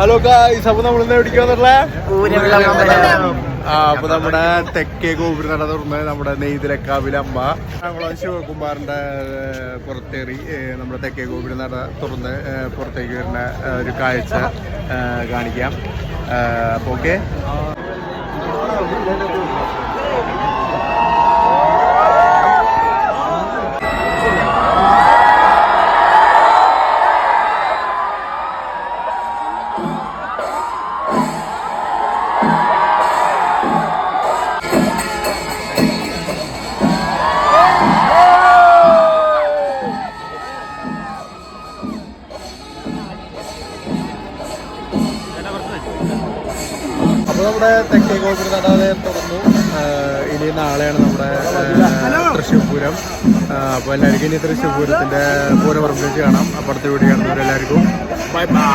Hello guys അപ്പൊ നമ്മൾ ഇന്ന് എവിടേക്കാന്നുള്ള. ആ അപ്പൊ നമ്മുടെ തെക്കേ ഗോപുരം നട തുറന്ന് നമ്മുടെ നെയ്തിരക്കാവിലെ അമ്മ നമ്മളെ ശിവകുമാറിന്റെ പുറത്തേറി നമ്മുടെ തെക്കേ ഗോപുരം നട തുറന്ന് പുറത്തേക്ക് വരുന്ന ഒരു കാഴ്ച കാണിക്കാം. അപ്പൊ ഓക്കെ. അപ്പൊ നമ്മുടെ തെക്കേ ഗോപുര ദേ തുറന്നു. ഇനി നാളെയാണ് നമ്മുടെ തൃശ്ശൂർ പൂരം അപ്പോൾ അപ്പൊ എല്ലാവർക്കും ഇനി തൃശ്ശൂർ പൂരത്തിന്റെ പൂരപറമ്പ് കാണാം. അപ്പുറത്തെ വീഡിയോ കാണുന്നവരെല്ലാവർക്കും. Bye bye